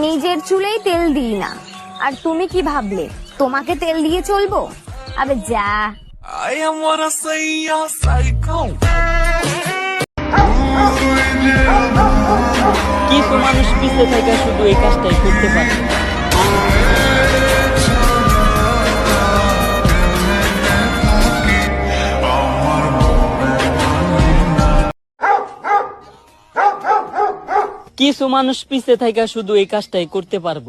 নিজের চুলেই তেল দিই না। আর তুমি কি ভাবলে? তোমাকে তেল দিয়ে চলবো? আবে যা। কিছু মানুষ পিছিয়ে থাকা শুধু এই কাজটাই করতে পারে। কিছু মানুষ পিছিয়ে থাকা শুধু এই কাজটাই করতে পারব।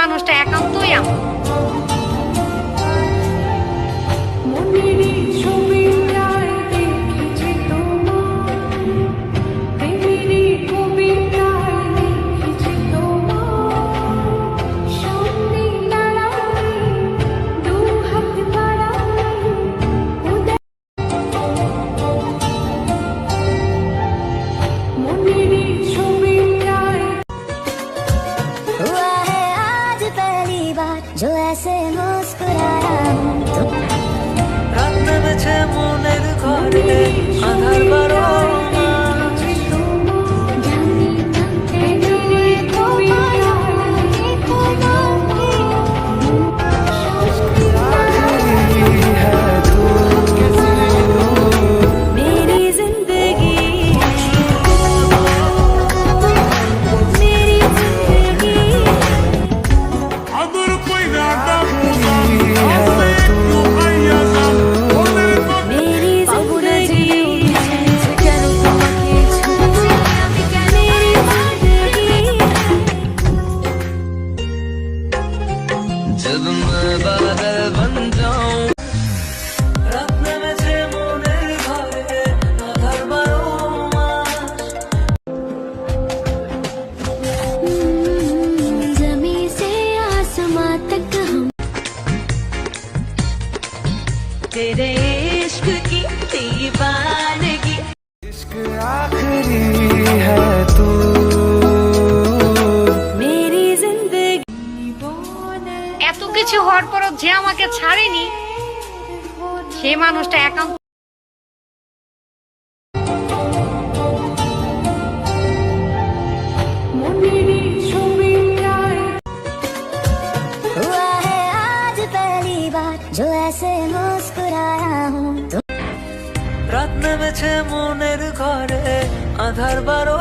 মানুষটা একান্তই আমার। মনে هذا البند আমাকে ছাড়েনি সে মানুষটা একান্ত রাত নেমেছে মনের ঘরে আধার বারো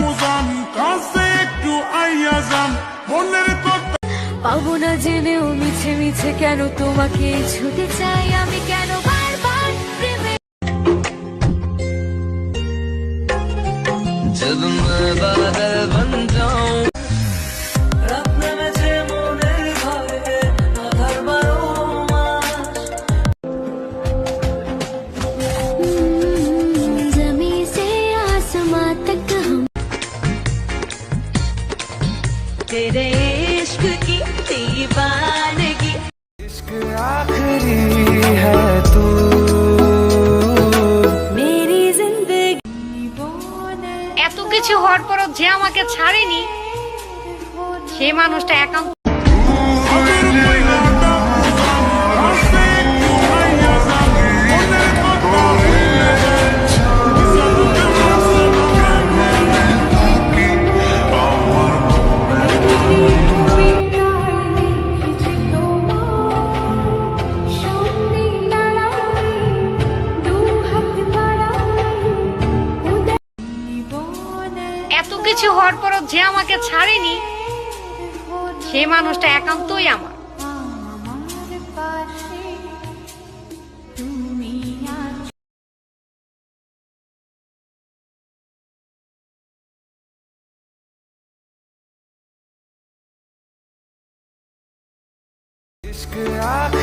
বুঝান কাছে একটু আইয়া যান মনের কথা। পাবো না জেনেও মিছে মিছে কেন তোমাকে ছুটে চাই আমি কেন বারবার প্রেমে? আমাকে ছাড়েনি। সে মানুষটা একান্ত ছাড়েনি সে মানুষটা একান্তই আমার इश्क आखिरी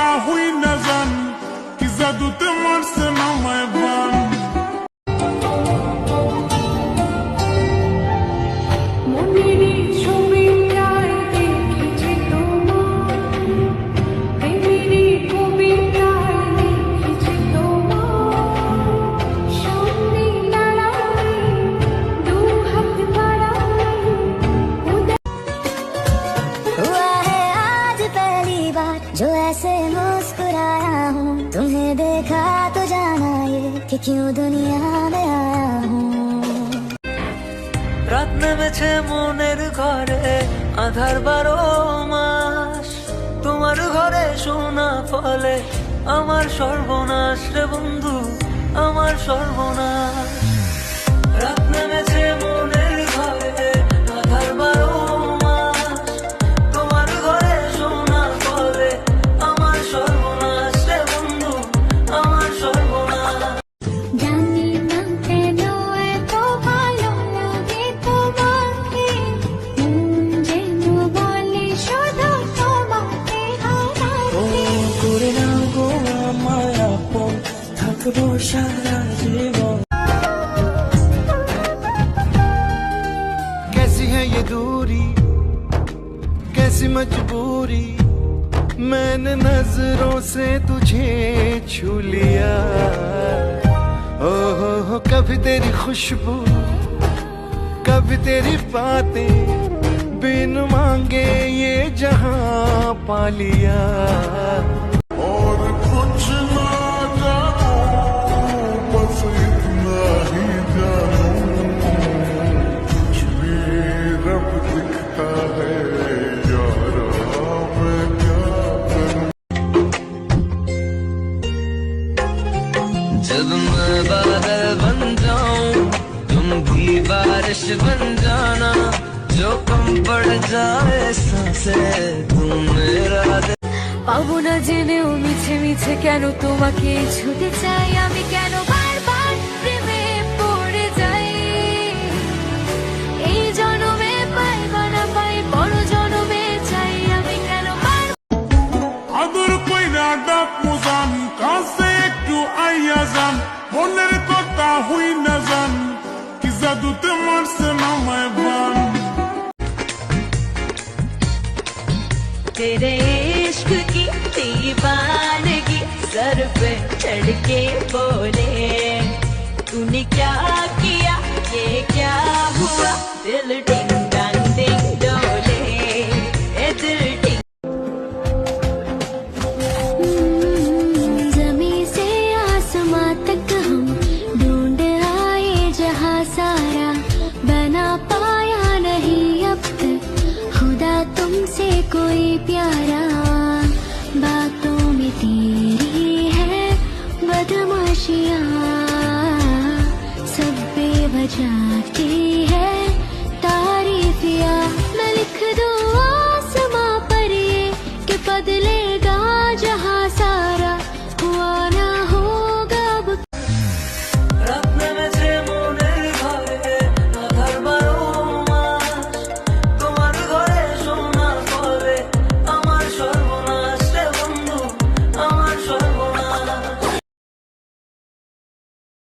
মনের কথা হই না যান কি জাদুতে মারছে নামায় বান हुआ দুনিয়া মে মনের ঘরে, আধার বারো মাস। তোমার ঘরে সোনা ফলে আমার সর্বনাশ রে বন্ধু, আমার সর্বনাশ। থাকবো সারা জীবন कैसी है ये दूरी कैसी मजबूरी मैंने नजरों से तुझे छू लिया ओ हो हो कभी तेरी खुशबू कभी तेरी बातें बिन मांगे ये जहां पा लिया পাবো না জেনেও মিছে মিছে কেন তোমাকে ছুটে চাই? আমি কেন পড়ে যাই? এই জনমে পাই না পাই চাই। আমি কেন আদর কইরা ডাক মুজান কাছে একটু আইয়া যান, মনের কথা হই না যান কি জাদুতে মারছে নামায় বান तेरे इश्क की दीवानगी सर पे चढ़ के बोले, तूने क्या किया? ये क्या हुआ? दिल कोई प्यारा बातों में तेरी है बदमाशिया सब बेवजह